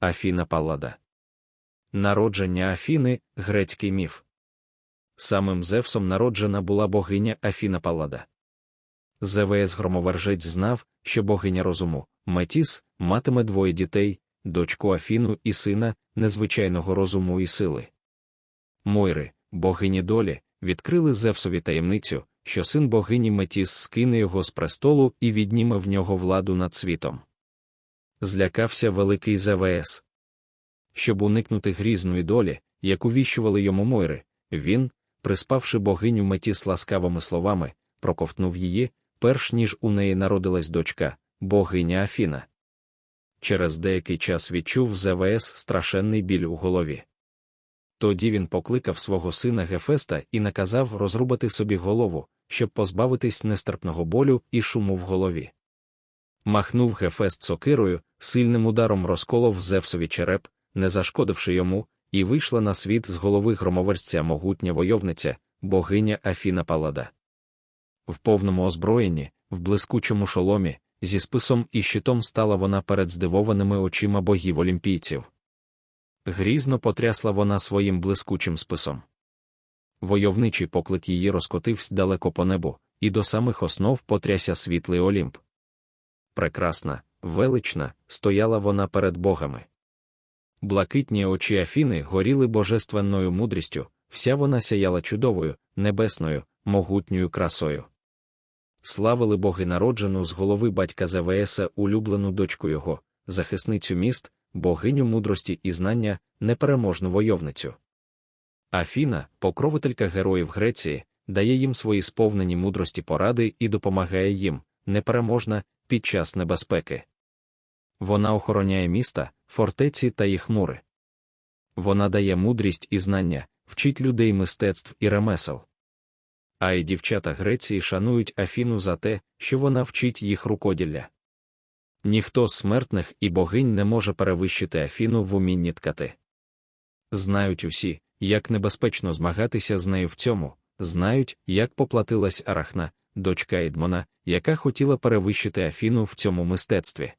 Афіна Паллада. Народження Афіни грецький міф. Самим Зевсом народжена була богиня Афіна Паллада. Зевес громовержець знав, що богиня розуму, Метіс, матиме двоє дітей, дочку Афіну і сина, незвичайного розуму і сили. Мойри, богині долі, відкрили Зевсові таємницю, що син богині Метіс скине його з престолу і відніме в нього владу над світом. Злякався великий ЗВС. Щоб уникнути грізної долі, яку віщували йому Мойри, він, приспавши богиню Метіс ласкавими словами, проковтнув її, перш ніж у неї народилась дочка, богиня Афіна. Через деякий час відчув ЗВС страшенний біль у голові. Тоді він покликав свого сина Гефеста і наказав розрубати собі голову, щоб позбавитись нестерпного болю і шуму в голові. Махнув Гефест сокирою, сильним ударом розколов Зевсові череп, не зашкодивши йому, і вийшла на світ з голови громоверця могутня войовниця, богиня Афіна Палада. В повному озброєнні, в блискучому шоломі, зі списом і щитом стала вона перед здивованими очима богів олімпійців. Грізно потрясла вона своїм блискучим списом. Войовничий поклик її розкотився далеко по небу, і до самих основ потряся світлий Олімп. Прекрасна, велична, стояла вона перед богами. Блакитні очі Афіни горіли божественною мудрістю, вся вона сяяла чудовою, небесною, могутньою красою. Славили боги народжену з голови батька Зевееса улюблену дочку його, захисницю міст, богиню мудрості і знання, непереможну войовницю. Афіна, покровителька героїв Греції, дає їм свої сповнені мудрості поради і допомагає їм, непереможна, під час небезпеки. Вона охороняє міста, фортеці та їх мури. Вона дає мудрість і знання, вчить людей мистецтв і ремесел. А й дівчата Греції шанують Афіну за те, що вона вчить їх рукоділля. Ніхто з смертних і богинь не може перевищити Афіну в умінні ткати. Знають усі, як небезпечно змагатися з нею в цьому, знають, як поплатилась Арахна, дочка Ідмона, яка хотіла перевищити Афіну в цьому мистецтві.